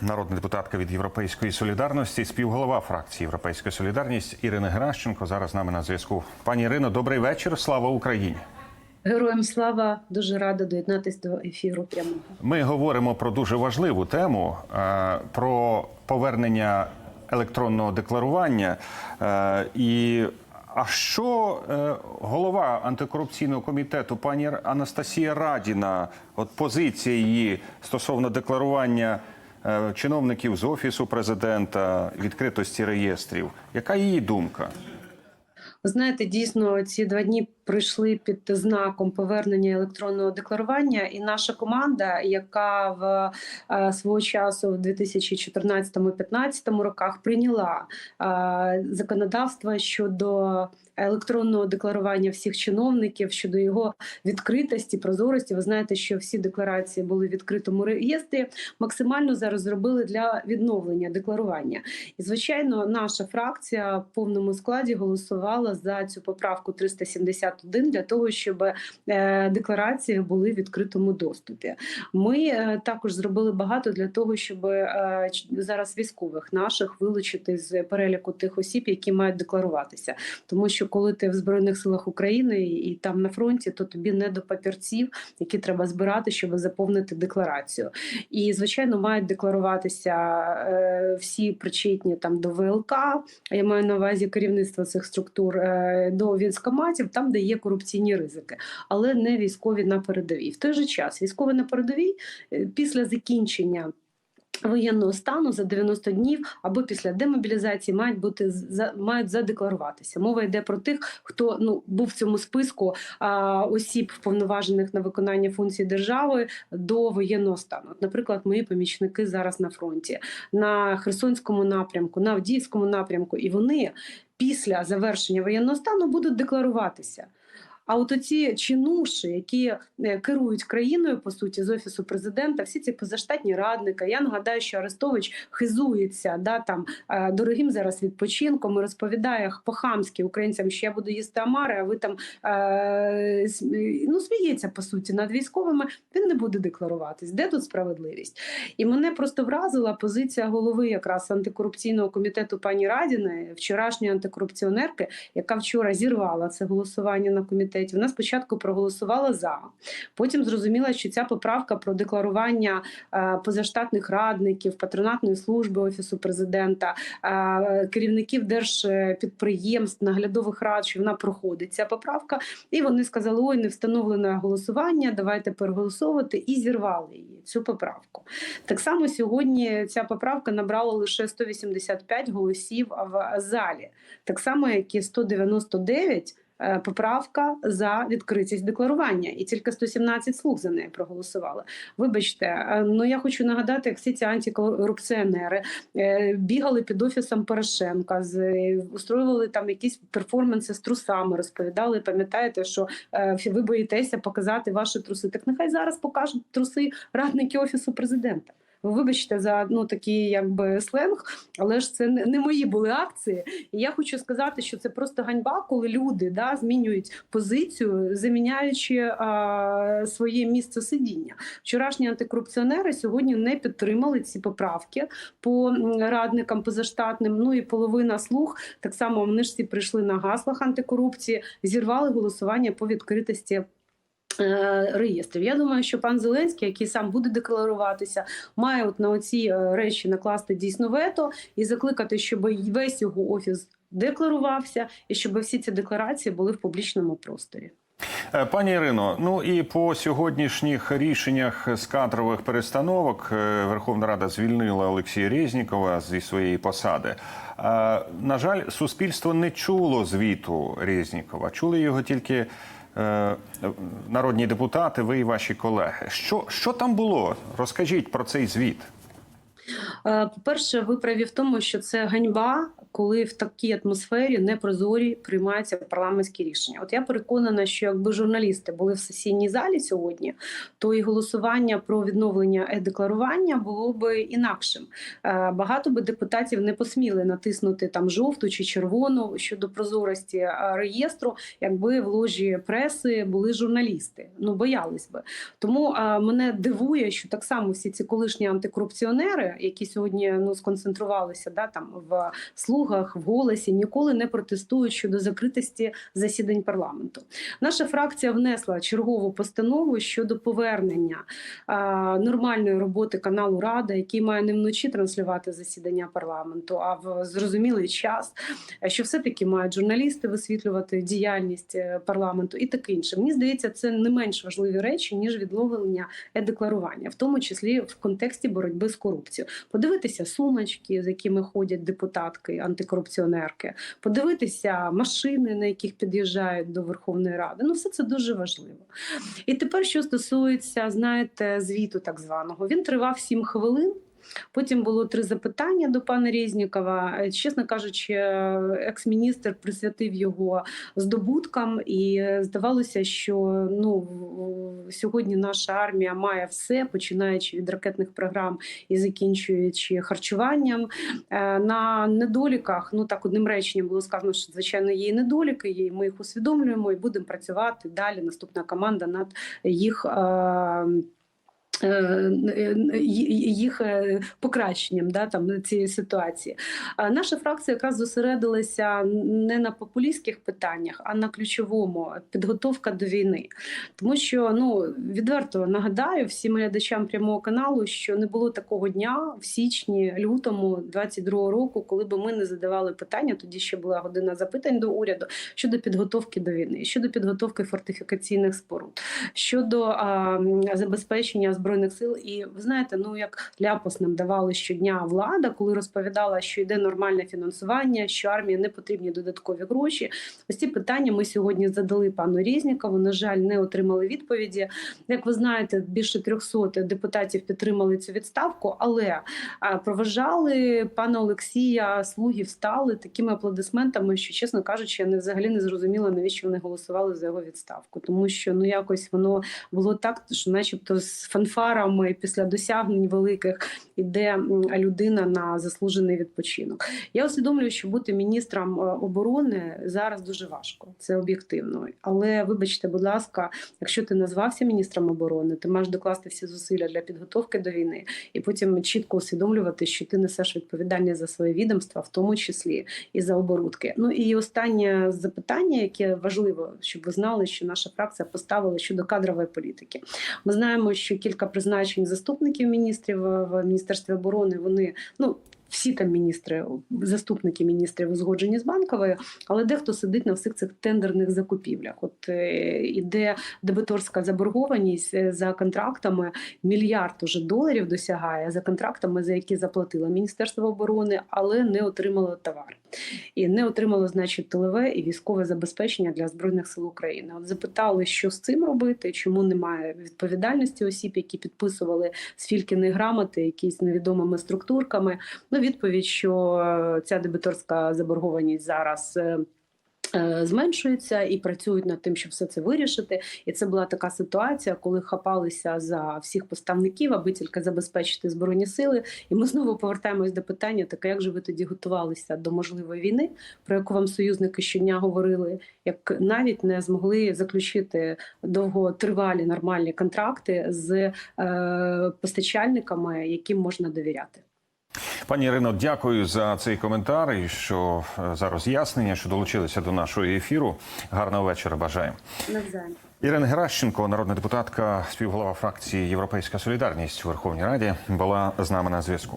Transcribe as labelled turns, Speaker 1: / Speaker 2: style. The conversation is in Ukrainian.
Speaker 1: Народна депутатка від Європейської солідарності, співголова фракції Європейська Солідарність Ірина Геращенко зараз з нами на зв'язку. Пані Ірино, добрий вечір. Слава Україні.
Speaker 2: Героям слава дуже рада доєднатись до ефіру прямого.
Speaker 1: Ми говоримо про дуже важливу тему е, про повернення електронного декларування. Е, І а що е, голова антикорупційного комітету пані Анастасія Радіна, от позиція її стосовно декларування чиновників з офісу президента, відкритості реєстрів? Яка її думка?
Speaker 2: Ви знаєте, дійсно ці два дні прийшли під знаком повернення електронного декларування, і наша команда, яка в е, свого часу в 2014-2015 роках прийняла е, законодавство щодо електронного декларування всіх чиновників щодо його відкритості, прозорості. Ви знаєте, що всі декларації були в відкритому реєстрі. Максимально зараз зробили для відновлення декларування. І звичайно, наша фракція в повному складі голосувала за цю поправку 371 для того, щоб е, декларації були в відкритому доступі. Ми е, також зробили багато для того, щоб е, зараз військових наших вилучити з переліку тих осіб, які мають декларуватися. Тому що коли ти в збройних силах України і, там на фронті, то тобі не до папірців, які треба збирати, щоб заповнити декларацію. І звичайно, мають декларуватися всі причетні там до ВЛК. Я маю на увазі керівництво цих структур до військоматів, там де є корупційні ризики, але не військові на передовій. В той же час військові на передовій е, після закінчення. Воєнного стану за 90 днів або після демобілізації мають бути мають задекларуватися. Мова йде про тих, хто ну був в цьому списку а, осіб, вповноважених на виконання функцій держави до воєнного стану. Наприклад, мої помічники зараз на фронті на Херсонському напрямку, на Авдіївському напрямку, і вони після завершення воєнного стану будуть декларуватися. А от оці чинуші, які е, керують країною по суті з офісу президента, всі ці позаштатні радники. Я нагадаю, що Арестович хизується да там е, дорогим зараз відпочинком і розповідає по-хамськи українцям, що я буду їсти амари, а ви там е, ну сміється по суті над військовими. Він не буде декларуватись. Де тут справедливість? І мене просто вразила позиція голови якраз антикорупційного комітету пані Радіної, вчорашньої антикорупціонерки, яка вчора зірвала це голосування на комітеті. Вона спочатку проголосувала за, потім зрозуміла, що ця поправка про декларування е, позаштатних радників, патронатної служби офісу президента, е, керівників держпідприємств, наглядових рад, що вона проходить ця поправка. І вони сказали: ой, не встановлене голосування, давайте переголосовувати, і зірвали її цю поправку. Так само сьогодні ця поправка набрала лише 185 голосів в залі, так само як і 199 е, Поправка за відкритість декларування, і тільки 117 слуг за неї проголосували. Вибачте, е, ну я хочу нагадати, як всі ці антикорупціонери е, бігали під офісом Порошенка, е, устроювали там якісь перформанси з трусами, розповідали. Пам'ятаєте, що е, ви боїтеся показати ваші труси? Так нехай зараз покажуть труси радники офісу президента. Ви вибачте за ну такий якби сленг, але ж це не, мої були акції. І я хочу сказати, що це просто ганьба, коли люди да, змінюють позицію, заміняючи а, своє місце сидіння. Вчорашні антикорупціонери сьогодні не підтримали ці поправки по радникам позаштатним. Ну і половина слуг так само вони ж всі прийшли на гаслах антикорупції, зірвали голосування по відкритості. Е, Реєстрів. Я думаю, що пан Зеленський, який сам буде декларуватися, має от на оці е, речі накласти дійсно вето і закликати, щоб весь його офіс декларувався, і щоб всі ці декларації були в публічному просторі.
Speaker 1: Е, Пані Ірино, ну і по сьогоднішніх рішеннях з кадрових перестановок Верховна Рада звільнила Олексія Резнікова зі своєї посади. На жаль, суспільство не чуло звіту Резнікова. Чули його тільки народні депутати, ви і ваші колеги. Що, що там було? Розкажіть про цей звіт.
Speaker 2: Е, По-перше, ви праві в тому, що це ганьба, коли в такій атмосфері непрозорі приймаються парламентські рішення. От я переконана, що якби журналісти були в сесійній залі сьогодні, то і голосування про відновлення е-декларування було би інакшим. Е, Багато би депутатів не посміли натиснути там жовту чи червону щодо прозорості е, реєстру, якби в ложі преси були журналісти. Ну боялись би. Тому мене дивує, що так само всі ці колишні антикорупціонери, які сьогодні ну сконцентрувалися да там в слугах, в голосі, ніколи не протестують щодо закритості засідань парламенту. Наша фракція внесла чергову постанову щодо повернення е, нормальної роботи каналу Рада, який має не вночі транслювати засідання парламенту, а в зрозумілий час, що все таки мають журналісти висвітлювати діяльність е, парламенту і таке інше. Мені здається, це не менш важливі речі ніж відновлення е-декларування, в тому числі в контексті боротьби з корупцією. Подивитися сумочки, з якими ходять депутатки, антикорупціонерки, подивитися машини, на яких під'їжджають до Верховної Ради. Ну, все це дуже важливо. І тепер, що стосується, знаєте, звіту так званого, він тривав 7 хвилин. Потім було три запитання до пана Резнікова. Чесно кажучи, екс-міністр присвятив його здобуткам, і е, здавалося, що ну сьогодні наша армія має все, починаючи від ракетних програм і закінчуючи харчуванням. Е, На недоліках, ну так одним реченням було сказано, що звичайно є недоліки, і ми їх усвідомлюємо і будемо працювати далі. Наступна команда над їх. Е, е, їх е, покращенням да, там, цієї ситуації. Наша фракція якраз зосередилася не на популістських питаннях, а на ключовому підготовка до війни. Тому що ну відверто нагадаю всім глядачам прямого каналу, що не було такого дня в січні, лютому 22 року, коли би ми не задавали питання. Тоді ще була година запитань до уряду щодо підготовки до війни, щодо підготовки фортифікаційних споруд, щодо а, забезпечення збройних сил. І ви знаєте, ну як ляпас нам давали щодня влада, коли розповідала, що йде нормальне фінансування, що армії не потрібні додаткові гроші. Ось ці питання ми сьогодні задали пану Різнікову. На жаль, не отримали відповіді. Як ви знаєте, більше 300 депутатів підтримали цю відставку, але проважали пана Олексія. Слуги встали такими аплодисментами, що чесно кажучи, я не взагалі не зрозуміла, навіщо вони голосували за його відставку, тому що ну якось воно було так, що, начебто, з фанфарами після досягнень великих іде людина на заслужений відпочинок. Я усвідомлюю, що бути міністром е, оборони зараз дуже важко, це об'єктивно. Але вибачте, будь ласка, якщо ти назвався міністром оборони, ти маєш докласти всі зусилля для підготовки до війни і потім чітко усвідомлювати, що ти несеш відповідальність за своє відомство, в тому числі і за оборудки. Ну і останнє запитання, яке важливо, щоб ви знали, що наша фракція поставила щодо кадрової політики. Ми знаємо, що кілька призначень заступників міністрів е, в міністерстві оборони вони ну. Всі там міністри, заступники міністрів узгоджені з банковою, але дехто сидить на всіх цих тендерних закупівлях. От е, іде дебиторська заборгованість е, за контрактами, мільярд уже доларів досягає за контрактами, за які заплатило Міністерство оборони, але не отримало товар. І не отримало, значить, тилове і військове забезпечення для збройних сил України. От запитали, що з цим робити, чому немає відповідальності осіб, які підписували сфількіни грамоти, якісь невідомими структурками. Ну, відповідь, що е, ця дебіторська заборгованість зараз. е, е, Зменшується і працюють над тим, щоб все це вирішити. І це була така ситуація, коли хапалися за всіх поставників, аби тільки забезпечити збройні сили. І ми знову повертаємось до питання: таке, як же ви тоді готувалися до можливої війни, про яку вам союзники щодня говорили, як навіть не змогли заключити довготривалі нормальні контракти з е, постачальниками, яким можна довіряти.
Speaker 1: Пані Ірино, дякую за цей коментар і що е, за роз'яснення, що долучилися до нашого ефіру. Гарного вечора. Бажаємо.
Speaker 2: Навзаєм.
Speaker 1: Ірина Геращенко, народна депутатка, співголова фракції Європейська Солідарність у Верховній Раді, була з нами на зв'язку.